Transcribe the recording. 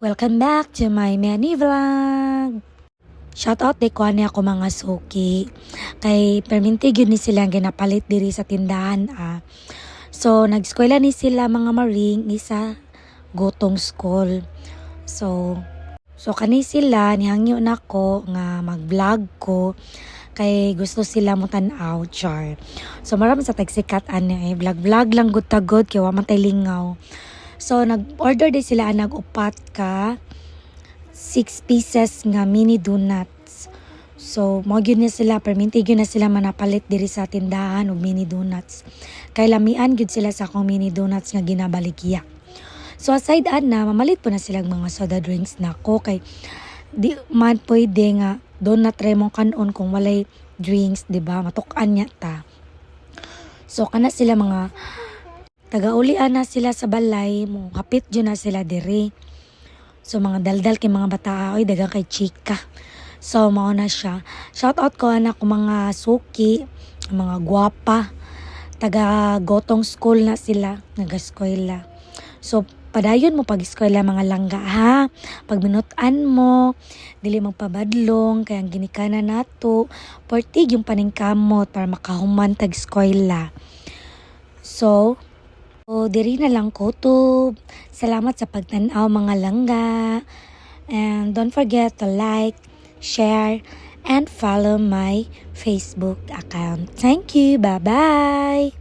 Welcome back to my mini vlog. Shoutout di ko ani ako mga suki. Kay perminti gyud ni sila ang ginapalit diri sa tindahan ah. So nag-eskwela ni sila mga maring isa gotong school. So so kani sila nihangyo nako nga mag-vlog ko kay gusto sila mo tan-aw char. So marami sa tagsikat ani ay vlog-vlog lang gud kay wa man lingaw. So, nag-order din sila ang nag-upat ka 6 pieces nga mini donuts. So, mo na sila, perminti gyud na sila manapalit diri sa tindahan og mini donuts. Kay lamian gyud sila sa akong mini donuts nga ginabaligya. So, aside ana, mamalit po na silang mga soda drinks na ko kay di man pwede nga donut remong kanon kung walay drinks, di ba? Matukan niya ta. So, kana sila mga Tagaulian na sila sa balay mo. Kapit dyan na sila diri. So mga daldal kay mga bata oy dagang kay chika. So mao na siya. Shout out ko anak ko mga suki, mga gwapa. Taga Gotong School na sila, nag-eskwela. So padayon mo pag eskwela mga langga ha. Pag minutan mo, dili magpabadlong kay ang ginikanan nato, portig yung paningkamot para makahuman tag eskwela. So, So, diri na lang ko to. Salamat sa pagtanaw mga langga. And don't forget to like, share, and follow my Facebook account. Thank you. Bye-bye.